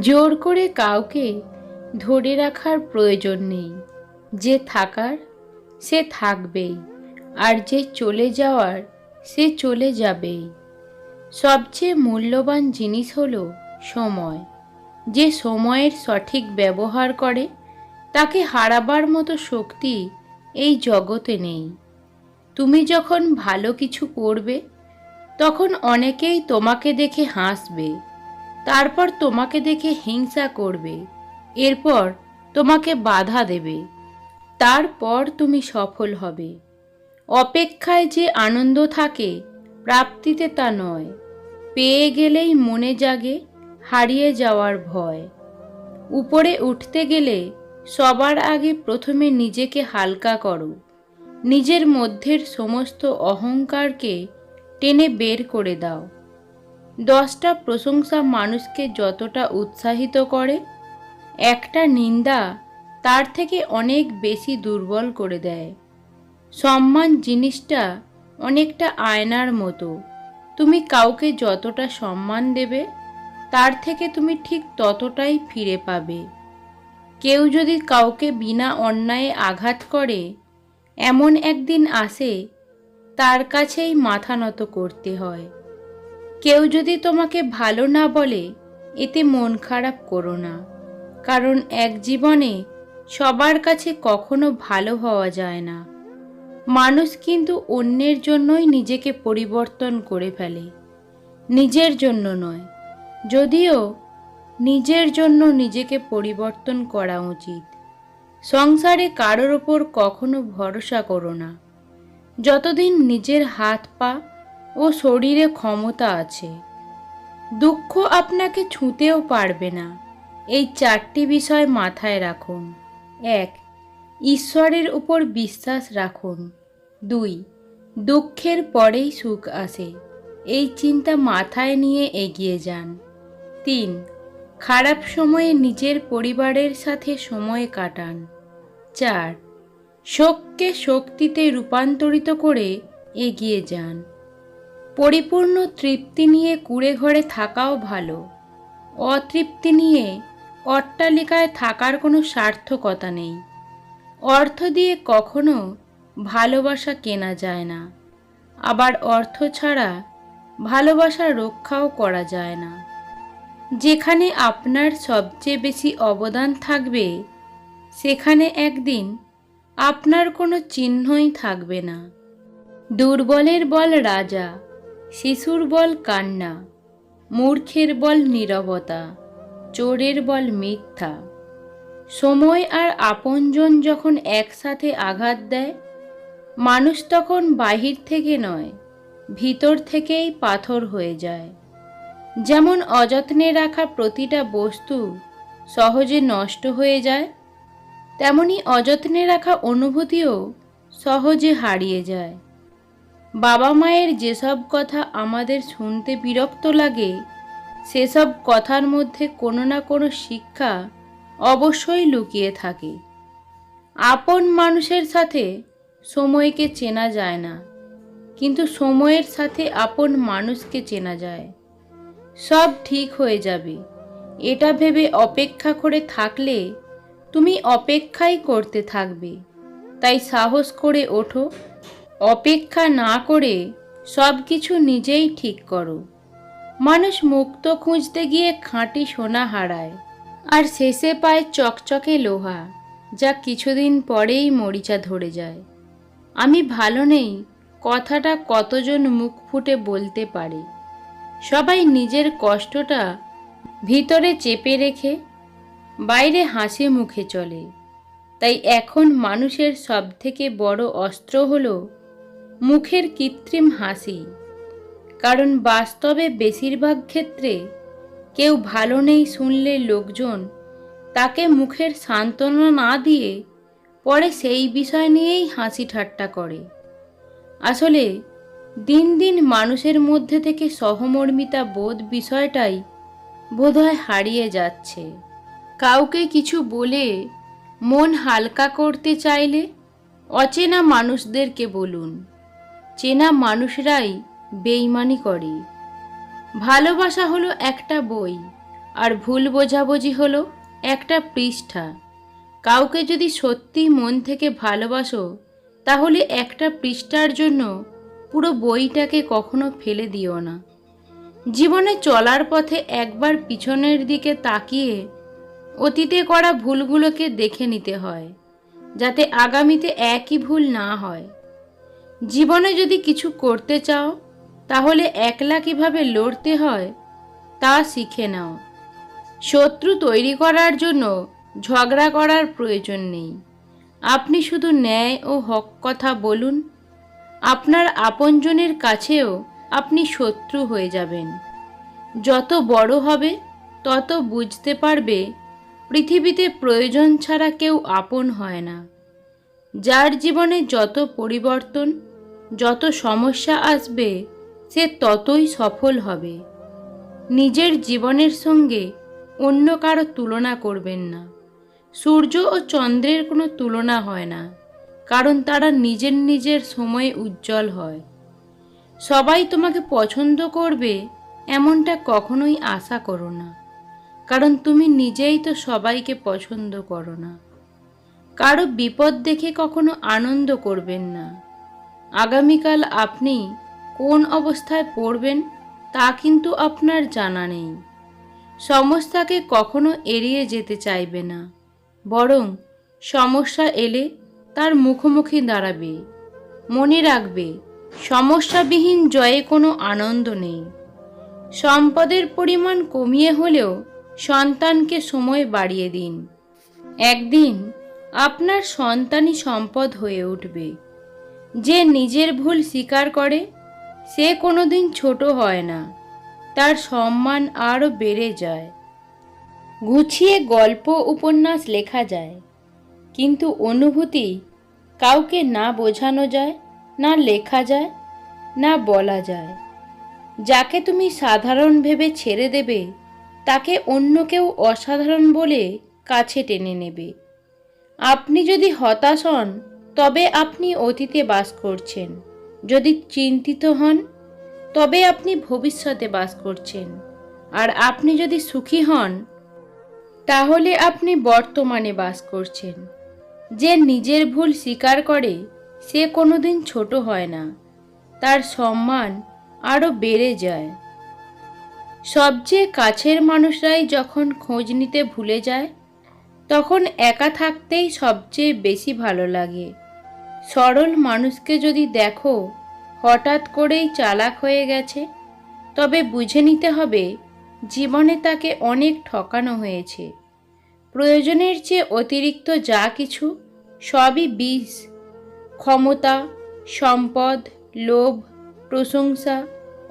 জোর করে কাউকে ধরে রাখার প্রয়োজন নেই। যে থাকার, সে থাকবেই, আর যে চলে যাওয়ার, সে চলে যাবেই। সবচেয়ে মূল্যবান জিনিস হলো সময়। যে সময়ের সঠিক ব্যবহার করে, তাকে হারাবার মতো শক্তি এই জগতে নেই। তুমি যখন ভালো কিছু করবে, তখন অনেকেই তোমাকে দেখে হাসবে। তারপর তোমাকে দেখে হিংসা করবে। এরপর তোমাকে বাধা দেবে। তারপর তুমি সফল হবে। অপেক্ষায় যে আনন্দ থাকে, প্রাপ্তিতে তা নয়। পেয়ে গেলেই মনে জাগে, হারিয়ে যাওয়ার ভয়। উপরে উঠতে গেলে সবার আগে প্রথমে নিজেকে হালকা করো। নিজের মধ্যের সমস্ত অহংকারকে টেনে বের করে দাও। দশটা প্রশংসা মানুষকে যতটা উৎসাহিত করে, একটা নিন্দা তার থেকে অনেক বেশি দুর্বল করে দেয়। সম্মান জিনিসটা অনেকটা আয়নার মতো। তুমি কাউকে যতটা সম্মান দেবে, তার থেকে তুমি ঠিক ততটাই ফিরে পাবে। কেউ যদি কাউকে বিনা অন্যায়ে আঘাত করে, এমন একদিন আসে, তার কাছেই মাথা নত করতে হয়। কেউ যদি তোমাকে ভালো না বলে, এতে মন খারাপ করো না। কারণ এক জীবনে সবার কাছে কখনো ভালো হওয়া যায় না। মানুষ কিন্তু অন্যের জন্যই নিজেকে পরিবর্তন করে ফেলে। নিজের জন্য নয়, যদিও নিজের জন্য নিজেকে পরিবর্তন করা উচিত। সংসারে কারোর ওপর কখনো ভরসা করো না। যতদিন নিজের হাত পা ও শরীরে ক্ষমতা আছে। দুঃখ আপনাকে ছুঁতেও পারবে না। এই চারটি বিষয় মাথায় রাখুন। এক, ঈশ্বরের উপর বিশ্বাস রাখুন। দুই, দুঃখের পরেই সুখ আসে। এই চিন্তা মাথায় নিয়ে এগিয়ে যান। তিন, খারাপ সময়ে নিজের পরিবারের সাথে সময় কাটান। চার, শোককে শক্তিতে রূপান্তরিত করে এগিয়ে যান। পরিপূর্ণ তৃপ্তি নিয়ে কুড়ে ঘরে থাকাও ভালো। অতৃপ্তি নিয়ে অট্টালিকায় থাকার কোনো সার্থকতা নেই। অর্থ দিয়ে কখনো ভালোবাসা কেনা যায় না। আবার অর্থ ছাড়া ভালোবাসা রক্ষাও করা যায় না। যেখানে আপনার সবচেয়ে বেশি অবদান থাকবে, সেখানে একদিন আপনার কোনো চিহ্নই থাকবে না। দুর্বলের বল রাজা শিশুর বল কান্না, মূর্খের বল নীরবতা, চোরের বল মিথ্যা। সময় আর আপনজন যখন একসাথে আঘাত দেয়, মানুষ তখন বাহির থেকে নয়, ভিতর থেকেই পাথর হয়ে যায়। যেমন অযত্নে রাখা প্রতিটা বস্তু সহজে নষ্ট হয়ে যায়, তেমনি অযত্নে রাখা অনুভূতিও সহজে হারিয়ে যায়। বাবা মায়ের যেসব কথা আমাদের শুনতে বিরক্ত লাগে, সেসব কথার মধ্যে কোনো না কোনো শিক্ষা অবশ্যই লুকিয়ে থাকে। আপন মানুষের সাথে সময়কে চেনা যায় না, কিন্তু সময়ের সাথে আপন মানুষকে চেনা যায়। সব ঠিক হয়ে যাবে। এটা ভেবে অপেক্ষা করে থাকলে তুমি অপেক্ষাই করতে থাকবে। তাই সাহস করে ওঠো অপেক্ষা না করে সব কিছু নিজেই ঠিক করো। মানুষ মুক্ত খুঁজতে গিয়ে খাঁটি সোনা হারায়, আর শেষে পায় চকচকে লোহা, যা কিছুদিন পরেই মরিচা ধরে যায়। আমি ভালো নেই, কথাটা কতজন মুখ ফুটে বলতে পারে। সবাই নিজের কষ্টটা ভিতরে চেপে রেখে, বাইরে হাসি মুখে চলে। তাই এখন মানুষের সবথেকে বড় অস্ত্র হলো মুখের কৃত্রিম হাসি। কারণ বাস্তবে বেশিরভাগ ক্ষেত্রে কেউ ভালো নেই শুনলে লোকজন তাকে মুখের সান্ত্বনা না দিয়ে পরে সেই বিষয় নিয়েই হাসি ঠাট্টা করে। আসলে দিন দিন মানুষের মধ্যে থেকে সহমর্মিতা বোধ বিষয়টাই বোধহয় হারিয়ে যাচ্ছে। কাউকে কিছু বলে মন হালকা করতে চাইলে অচেনা মানুষদেরকে বলুন। চেনা মানুষরাই বেইমানি করে। ভালোবাসা হলো একটা বই, আর ভুল বোঝাবুঝি হলো একটা পৃষ্ঠা। কাউকে যদি সত্যি মন থেকে ভালোবাসো, তাহলে একটা পৃষ্ঠার জন্য পুরো বইটাকে কখনো ফেলে দিও না। জীবনে চলার পথে একবার পিছনের দিকে তাকিয়ে অতীতে করা ভুলগুলোকে দেখে নিতে হয়, যাতে আগামীতে একই ভুল না হয়। জীবনে যদি কিছু করতে চাও, তাহলে একলা কীভাবে লড়তে হয়, তা শিখে নাও। শত্রু তৈরি করার জন্য ঝগড়া করার প্রয়োজন নেই। আপনি শুধু ন্যায় ও হক কথা বলুন। আপনার আপনজনের কাছেও আপনি শত্রু হয়ে যাবেন। যত বড় হবে, তত বুঝতে পারবে, পৃথিবীতে প্রয়োজন ছাড়া কেউ আপন হয় না। যার জীবনে যত পরিবর্তন যত সমস্যা আসবে, সে ততই সফল হবে। নিজের জীবনের সঙ্গে অন্য কারও তুলনা করবেন না। সূর্য ও চন্দ্রের কোনো তুলনা হয় না, কারণ তারা নিজের নিজের সময়ে উজ্জ্বল হয়। সবাই তোমাকে পছন্দ করবে এমনটা কখনোই আশা করো না, কারণ তুমি নিজেই তো সবাইকে পছন্দ করো না। কারও বিপদ দেখে কখনো আনন্দ করবেন না। আগামীকাল আপনি কোন অবস্থায় পড়বেন তা কিন্তু আপনার জানা নেই। সমস্যাকে কখনো এড়িয়ে যেতে চাইবে না, বরং সমস্যা এলে তার মুখোমুখি দাঁড়াবে। মনে রাখবে, সমস্যাবিহীন জয়ে কোনো আনন্দ নেই। সম্পদের পরিমাণ কমিয়ে হলেও সন্তানকে সময় বাড়িয়ে দিন। একদিন আপনার সন্তানই সম্পদ হয়ে উঠবে। যে নিজের ভুল স্বীকার করে, সে কোনো দিন ছোট হয় না। তার সম্মান আরও বেড়ে যায়। গুছিয়ে গল্প উপন্যাস লেখা যায়, কিন্তু অনুভূতি কাউকে না বোঝানো যায়, না লেখা যায়, না বলা যায়। যাকে তুমি সাধারণ ভেবে ছেড়ে দেবে, তাকে অন্য কেউ অসাধারণ বলে কাছে টেনে নেবে। আপনি যদি হতাশ হন তবে আপনি অতীতে বাস করছেন। যদি চিন্তিত হন, তবে আপনি ভবিষ্যতে বাস করছেন। আর আপনি যদি সুখী হন, তাহলে আপনি বর্তমানে বাস করছেন। যে নিজের ভুল স্বীকার করে, সে কোনোদিন ছোট হয় না। তার সম্মান আরও বেড়ে যায়। সবচেয়ে কাছের মানুষরাই যখন খোঁজ নিতে ভুলে যায়, তখন একা থাকতেই সবচেয়ে বেশি ভালো লাগে। সরল মানুষকে যদি দেখো, হঠাৎ করেই চালাক হয়ে গেছে। তবে বুঝে নিতে হবে, জীবনে তাকে অনেক ঠকানো হয়েছে। প্রয়োজনের চেয়ে অতিরিক্ত যা কিছু, সবই বিষ ক্ষমতা, সম্পদ, লোভ, প্রশংসা,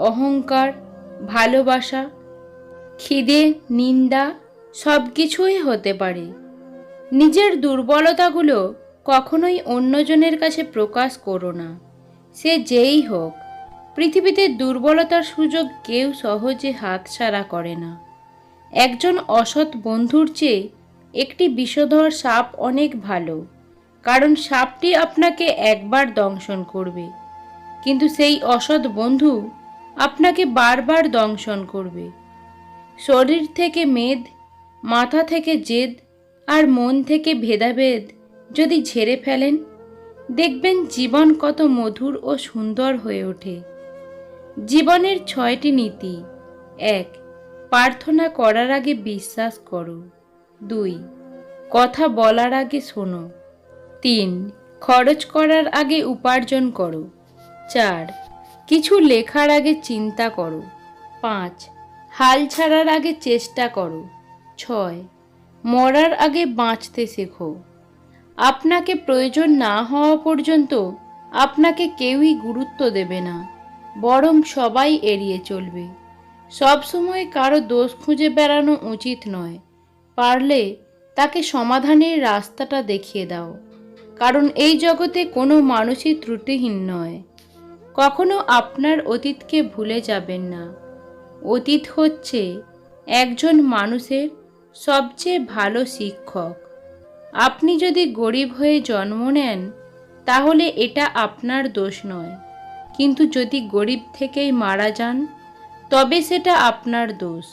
অহংকার, ভালোবাসা, খিদে, নিন্দা সব কিছুই হতে পারে। নিজের দুর্বলতাগুলো কখনোই অন্যজনের কাছে প্রকাশ করো না। সে যেই হোক, পৃথিবীতে দুর্বলতার সুযোগ কেউ সহজে হাতছাড়া করে না। একজন অসৎ বন্ধুর চেয়ে একটি বিষধর সাপ অনেক ভালো, কারণ সাপটি আপনাকে একবার দংশন করবে। কিন্তু সেই অসৎ বন্ধু আপনাকে বারবার দংশন করবে। শরীর থেকে মেদ, মাথা থেকে জেদ আর মন থেকে ভেদাভেদ যদি ঝেড়ে ফেলেন, দেখবেন জীবন কত মধুর ও সুন্দর হয়ে ওঠে। জীবনের ছয়টি নীতি। এক, প্রার্থনা করার আগে বিশ্বাস করো। দুই, কথা বলার আগে শোনো। তিন, খরচ করার আগে উপার্জন করো। চার, কিছু লেখার আগে চিন্তা করো। পাঁচ, হাল ছাড়ার আগে চেষ্টা করো। ছয়, মরার আগে বাঁচতে শেখো। আপনাকে প্রয়োজন না হওয়া পর্যন্ত আপনাকে কেউই গুরুত্ব দেবে না, বরং সবাই এড়িয়ে চলবে। সবসময় কারও দোষ খুঁজে বেড়ানো উচিত নয়, পারলে তাকে সমাধানের রাস্তাটা দেখিয়ে দাও, কারণ এই জগতে কোনো মানুষই ত্রুটিহীন নয়। কখনো আপনার অতীতকে ভুলে যাবেন না। অতীত হচ্ছে একজন মানুষের সবচেয়ে ভালো শিক্ষক। আপনি যদি গরিব হয়ে জন্ম নেন, তাহলে এটা আপনার দোষ নয়। কিন্তু যদি গরিব থেকেই মারা যান, তবে সেটা আপনার দোষ।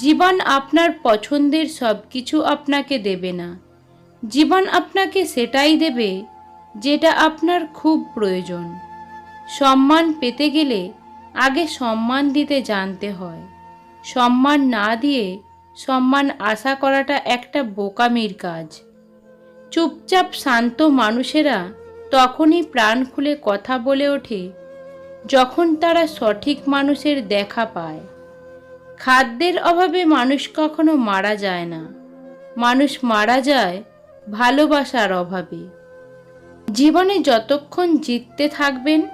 জীবন আপনার পছন্দের সব কিছু আপনাকে দেবে না। জীবন আপনাকে সেটাই দেবে, যেটা আপনার খুব প্রয়োজন। সম্মান পেতে গেলে আগে সম্মান দিতে জানতে হয়। সম্মান না দিয়ে সম্মান আশা করাটা একটা বোকামির কাজ। চুপচাপ শান্ত মানুষেরা তখনই প্রাণ খুলে কথা বলে ওঠে, যখন তারা সঠিক মানুষের দেখা পায়। খাদ্যের অভাবে মানুষ কখনো মারা যায় না। মানুষ মারা যায় ভালোবাসার অভাবে। জীবনে যতক্ষণ জিততে থাকবেন,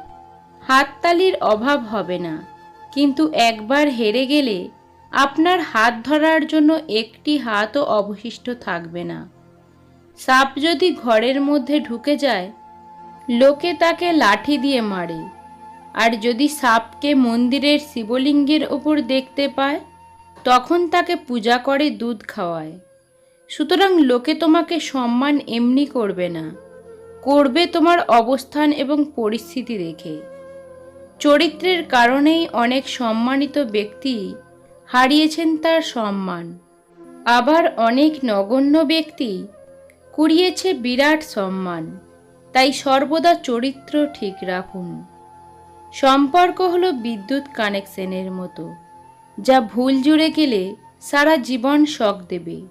হাততালির অভাব হবে না। কিন্তু একবার হেরে গেলে আপনার হাত ধরার জন্য একটি হাতও অবশিষ্ট থাকবে না। সাপ যদি ঘরের মধ্যে ঢুকে যায়, লোকে তাকে লাঠি দিয়ে মারে। আর যদি সাপকে মন্দিরের শিবলিঙ্গের ওপর দেখতে পায়, তখন তাকে পূজা করে দুধ খাওয়ায়। সুতরাং লোকে তোমাকে সম্মান এমনি করবে না। করবে তোমার অবস্থান এবং পরিস্থিতি দেখে। চরিত্রের কারণেই অনেক সম্মানিত ব্যক্তি হারিয়েছেন তার সম্মান। আবার অনেক নগণ্য ব্যক্তি কুড়িয়েছে বিরাট সম্মান। তাই সর্বদা চরিত্র ঠিক রাখুন। সম্পর্ক হলো বিদ্যুৎ কানেকশনের মতো, যা ভুল জুড়ে গেলে সারা জীবন শক দেবে।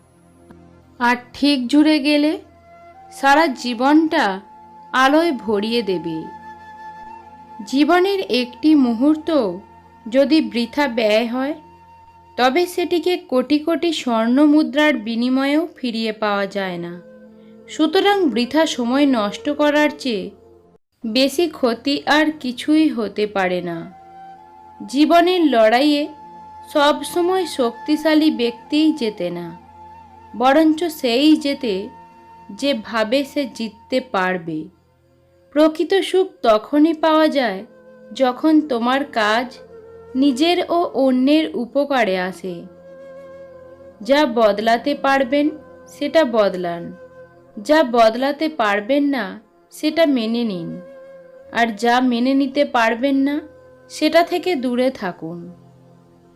আর ঠিক জুড়ে গেলে সারা জীবনটা আলোয় ভরিয়ে দেবে। জীবনের একটি মুহূর্ত যদি বৃথা ব্যয় হয়, তবে সেটিকে কোটি কোটি স্বর্ণ মুদ্রার বিনিময়েও ফিরিয়ে পাওয়া যায় না। সুতরাং বৃথা সময় নষ্ট করার চেয়ে বেশি ক্ষতি আর কিছুই হতে পারে না। জীবনের লড়াইয়ে সব সময় শক্তিশালী ব্যক্তিই যেতে না, বরঞ্চ সেই জেতে যে ভাবে সে জিততে পারবে। প্রকৃত সুখ তখনই পাওয়া যায় যখন তোমার কাজ নিজের ও অন্যের উপকারে আসে। যা বদলাতে পারবেন, সেটা বদলান। যা বদলাতে পারবেন না, সেটা মেনে নিন। আর যা মেনে নিতে পারবেন না, সেটা থেকে দূরে থাকুন।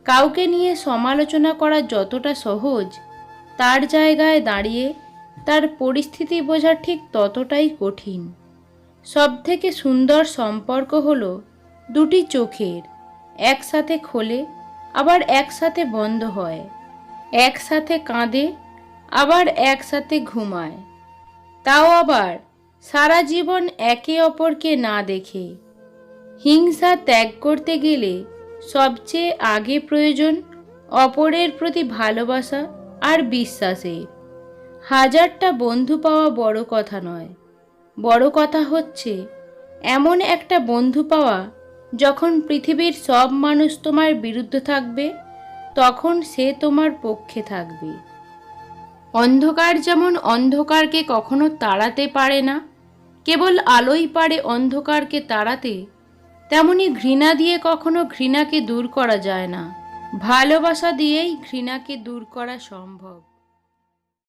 কাউকে নিয়ে সমালোচনা করা যতটা সহজ, তার জায়গায় দাঁড়িয়ে তার পরিস্থিতি বোঝা ঠিক ততটাই কঠিন। সবথেকে সুন্দর সম্পর্ক হল দুটি চোখের, একসাথে খোলে, আবার একসাথে বন্ধ হয়। একসাথে কাঁদে, আবার একসাথে ঘুমায়। তাও আবার সারা জীবন একে অপরকে না দেখে। হিংসা ত্যাগ করতে গেলে সবচেয়ে আগে প্রয়োজন অপরের প্রতি ভালোবাসা আর বিশ্বাসের। হাজারটা বন্ধু পাওয়া বড় কথা নয়। বড় কথা হচ্ছে, এমন একটা বন্ধু পাওয়া যখন পৃথিবীর সব মানুষ তোমার বিরুদ্ধে থাকবে, তখন সে তোমার পক্ষে থাকবে। অন্ধকার যেমন অন্ধকারকে কখনো তাড়াতে পারে না, কেবল আলোই পারে অন্ধকারকে তাড়াতে, তেমনি ঘৃণা দিয়ে কখনো ঘৃণাকে দূর করা যায় না। ভালোবাসা দিয়েই ঘৃণাকে দূর করা সম্ভব।